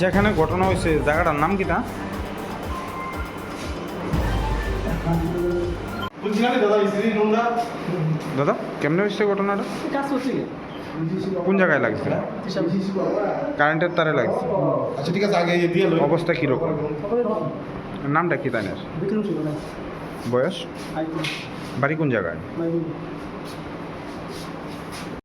যেখানে ঘটনা হয়েছে জায়গাটার নাম কিটা বুঝছিলাম দাদা স্ত্রী নোংরা দাদা, কেমনে হয়েছে ঘটনাটা? কোন জায়গায় লাগছে? কারেন্টের তারে লাগছে। আচ্ছা ঠিক আছে আগে দিয়ে অবস্থা কীরকম? নামটা কি তাই বয়স? বাড়ি কোন জায়গায়?